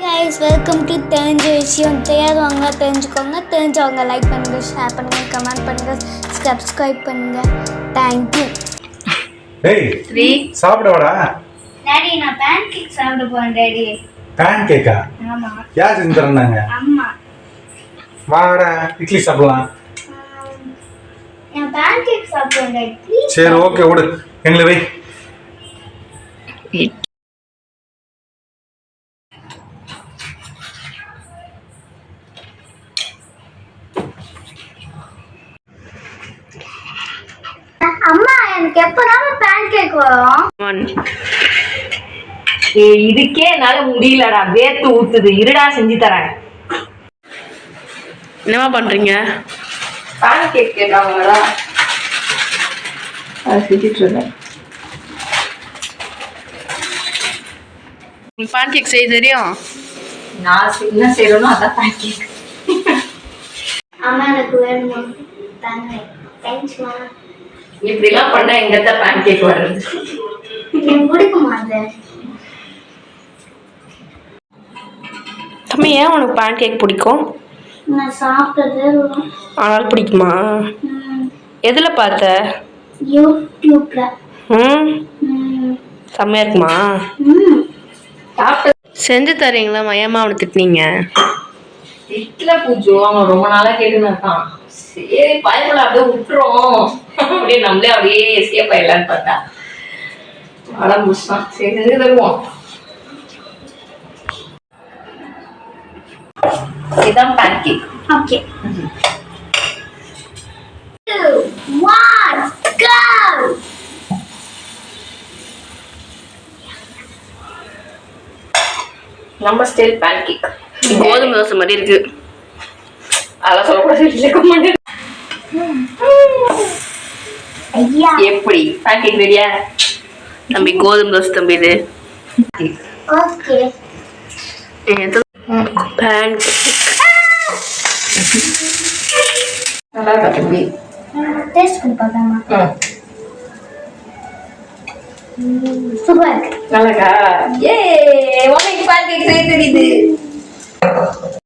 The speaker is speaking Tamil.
கைஸ் வெல்கம் டு தெரிஞ்ச விஷயம் தெரியாதவங்க தெரிஞ்சுக்கோங்க. தெரிஞ்சவங்க லைக் பண்ணுங்க ஷேர் பண்ணுங்க கமெண்ட் பண்ணுங்க சப்ஸ்கிரைப் பண்ணுங்க. தேங்க்யூ டேய் த்ரீ சாப்பிட வாடா. டாடி நான் பேன் கேக் சாப்பிட போறேன் டாடி பேன் கேக்கா ஆமா. யார் செஞ்சு தரேன்னாங்க? அம்மா. வாடா இட்லி சாப்பிடலாம். நான் பேன் கேக் சாப்பிடுவேன் டாடி சரி ஓகே விடு. எங்களை வை. அம்மா எனக்கு எப்பதான் பேன் கேக் வரும் இதுக்கே என்னால முடியலடா. வேர்த்து ஊத்துது. இருடா செஞ்சு தரேன். என்னம்மா பண்றீங்க? பேன் கேக் கேட்டாங்களா அதை செஞ்சுட்டு இருந்தேன் உங்களுக்கு பான் கேக் செய்ய தெரியும்? நான் என்ன செய்யறேனோ அதான் பேன் கேக் அம்மா எனக்கு வேணுமா? தாங்க தேங்க்ஸ்மா இப்படிலாம் பண்ணா எங்கத்தான் பேன் கேக் வர்றது தம்பி ஏன் உனக்கு பான் கேக் பிடிக்கும் ஆனால் பிடிக்குமா? எதில் பார்த்த? யூடியூப்ல. ம். செம்மையா இருக்குமா? செஞ்சு தரீங்களா? ஏமா அவனை திட்டினீங்க? வீட்டுல பூஜோ. அவன் ரொம்ப நாளா கேட்டுன்னு இருக்கான். சரி பயப்பட அப்படியே விட்டுரும் அப்படியே நம்மளே அப்படியே எஸ்கேப் ஆயிடலான்னு பார்த்தா. அடம் முடிச்சான் சரி செஞ்சு தருவோம். இதுதான் pancake. Two, one, go! நம்ம ஸ்டைல் பேன் கேக் கோதுமை தோசை மாதிரி இருக்கு. அதெல்லாம் சொல்லக்கூடாது எப்படி? கேக் ரெடியா தம்பி கோதுமை தோசை தம்பி இது. ஓகே. பேன் கேக் நல்லா இருக்கா தம்பி சூப்பர் நல்லா இருக்கா ஏ உனக்கு தெரியுது.